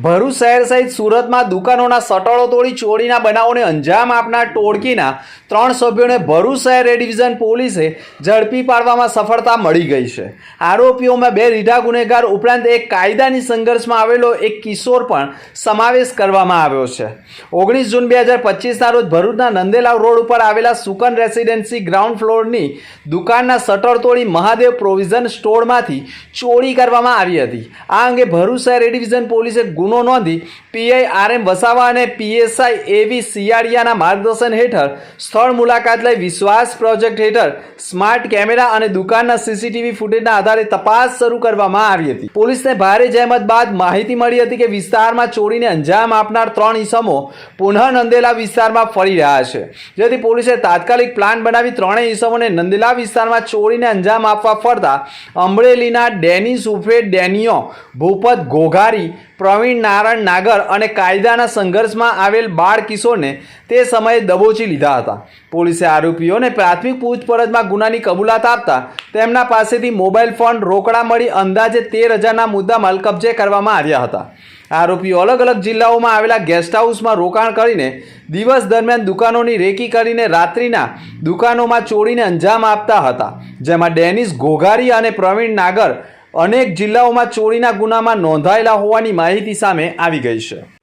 Bharuch shutter શહેર સહિત સુરતમાં દુકાનોના સટળો તોડી ચોરીના બનાવોને અંજામ આપનાર ટોળકીના ત્રણ સભ્યોને ભરૂચ શહેર એ પોલીસે ઝડપી પાડવામાં સફળતા મળી ગઈ છે. આરોપીઓમાં બે રીઢા ગુનેગાર ઉપરાંત એક કાયદાની સંઘર્ષમાં આવેલો એક કિશોર પણ સમાવેશ કરવામાં આવ્યો છે. ઓગણીસ જૂન બે હજાર પચીસના રોજ ભરૂચના નંદેલાવ રોડ ઉપર આવેલા સુકન રેસિડેન્સી ગ્રાઉન્ડ ફ્લોરની દુકાનના શટર તોડી મહાદેવ પ્રોવિઝન સ્ટોરમાંથી ચોરી કરવામાં આવી હતી. આ અંગે ભરૂચ શહેર ડિવિઝન પોલીસે ગુનો નોંધી પીઆઈ આર વસાવા અને પીએસઆઈ એવી સિયાડિયાના માર્ગદર્શન હેઠળ સ્થળ મુલાકાત લઈ વિશ્વાસ પ્રોજેક્ટ હેઠળ સ્માર્ટ કેમેરા અને દુકાનના સીસીટીવી ફૂટેજના આધારે તપાસ શરૂ કરવામાં આવી હતી. પોલીસને ભારે જહેમત બાદ માહિતી મળી હતી કે વિસ્તારમાં ચોરીને અંજામ આપનાર ત્રણ ઇસમો પુનઃ નંદેલા વિસ્તારમાં ફરી રહ્યા છે. જેથી પોલીસે તાત્કાલિક પ્લાન બનાવી ત્રણેય ઈસમોને નંદેલા વિસ્તારમાં ચોરીને અંજામ આપવા ફરતા અમરેલીના ડેનિસ ઉફે ડેનિયો, ભૂપત ઘોઘારી, પ્રવીણ નારાયણ નાગર અને કાયદાના સંઘર્ષમાં આવેલ બાળ કિશોરને તે સમયે દબોચી લીધા હતા. પોલીસે આરોપીઓને પ્રાથમિક પૂછપરછમાં ગુનાની કબૂલાત આપતા તેમના પાસેથી મોબાઈલ ફોન રોકડા મળી અંદાજે તેર હજારના મુદ્દામાલ કબજે કરવામાં આવ્યા હતા. આરોપીઓ અલગ અલગ જિલ્લાઓમાં આવેલા ગેસ્ટ હાઉસમાં રોકાણ કરીને દિવસ દરમિયાન દુકાનોની રેકી કરીને રાત્રિના દુકાનોમાં ચોરીને અંજામ આપતા હતા. જેમાં ડેનિસ ઘોઘારી અને પ્રવીણ નાગર અનેક જિલ્લાઓમાં ચોરીના ગુનામાં નોંધાયેલા હોવાની માહિતી સામે આવી ગઈ છે.